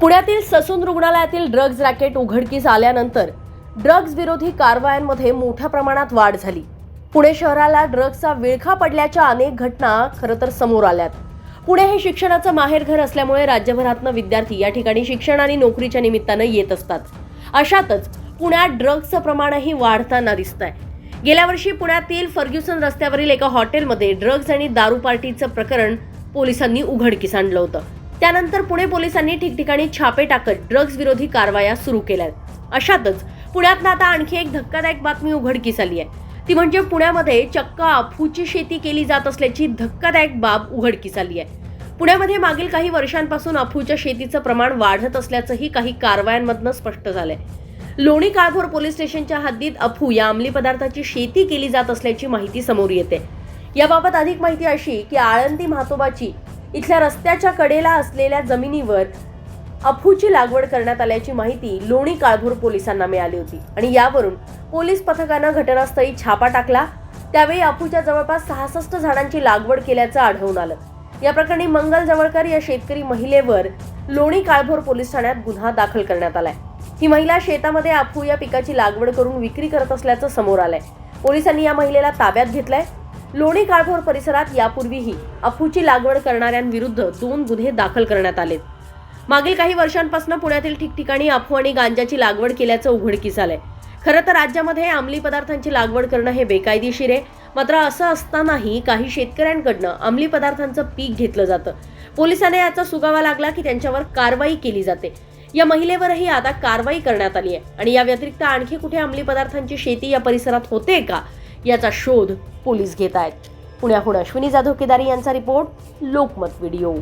पुण्यातील ससून रुग्णालयातील drugs racket उघडकीस आल्यानंतर ड्रग्ज विरोधी कारवायांमध्ये मोठ्या प्रमाणात वाढ झाली. पुणे शहराला ड्रग्जचा विळखा पडल्याच्या अनेक घटना खरं तर समोर आल्यात. पुणे हे शिक्षणाचं माहेरघर असल्यामुळे राज्यभरातनं विद्यार्थी या ठिकाणी शिक्षण आणि नोकरीच्या निमित्तानं येत असतात. अशातच पुण्यात ड्रग्जचं प्रमाणही वाढताना दिसत आहे गेल्या वर्षी पुण्यातील फर्ग्युसन रस्त्यावरील एका हॉटेलमध्ये ड्रग्ज आणि दारू पार्टीचं प्रकरण पोलिसांनी उघडकीस आणलं होतं. त्यानंतर पुणे पोलिसांनी ठिकठिकाणी छापे टाकत ड्रग्ज विरोधी कारवाया सुरू केल्या अशातच पुण्यात आता आणखी एक धक्कादायक बातमी उघडकीस आली आहे. ती म्हणजे पुण्यामध्ये चक्क अफूची शेती केली जात असल्याची धक्कादायक बाब उघडकीस आली आहे. पुण्यामध्ये मागील काही वर्षांपासून अफूच्या शेतीचं प्रमाण वाढत असल्याचंही काही कारवायांमधनं स्पष्ट झालंय. लोणी काळभोर पोलीस स्टेशनच्या हद्दीत अफू या अंमली पदार्थाची शेती केली जात असल्याची माहिती समोर येते. याबाबत अधिक माहिती अशी की आळंदी म्हातोबाची इथल्या रस्त्याच्या कडेला असलेल्या जमिनीवर अफूची लागवड करण्यात आल्याची माहिती लोणी काळभोर पोलिसांना मिळाली होती. आणि यावरून पोलीस पथकानं घटनास्थळी छापा टाकला. त्यावेळी अफूच्या जवळपास सहासष्ट झाडांची लागवड केल्याचं आढळून आलं. या प्रकरणी मंगल जवळकर या शेतकरी महिलेवर लोणी काळभोर पोलीस ठाण्यात गुन्हा दाखल करण्यात आलाय. ही महिला शेतामध्ये अफू या पिकाची लागवड करून विक्री करत असल्याचं समोर आलंय. पोलिसांनी या महिलेला ताब्यात घेतलंय. लोणी काळभोर परिसरात यापूर्वीही अफूची लागवड करणाऱ्यांविरुद्ध दोन गुन्हे दाखल करण्यात आलेत. मागील काही वर्षांपासून पुण्यातील ठिकठिकाणी अफू आणि गांजाची लागवड केल्याचं उघडकीस आलंय. खरं तर राज्यामध्ये अंमली पदार्थांची लागवड करणं हे बेकायदेशीर आहे. मात्र असं असतानाही काही शेतकऱ्यांकडनं अंमली पदार्थांचं पीक घेतलं जातं. पोलिसांना याचा सुगावा लागला की त्यांच्यावर कारवाई केली जाते. या महिलेवरही आता कारवाई करण्यात आली आहे. आणि या व्यतिरिक्त आणखी कुठे अंमली पदार्थांची शेती या परिसरात होते का? याचा शोध पोलीस घेत आहेत. पुण्याहून अश्विनी जाधव केदारी यांचा रिपोर्ट लोकमत व्हिडिओ.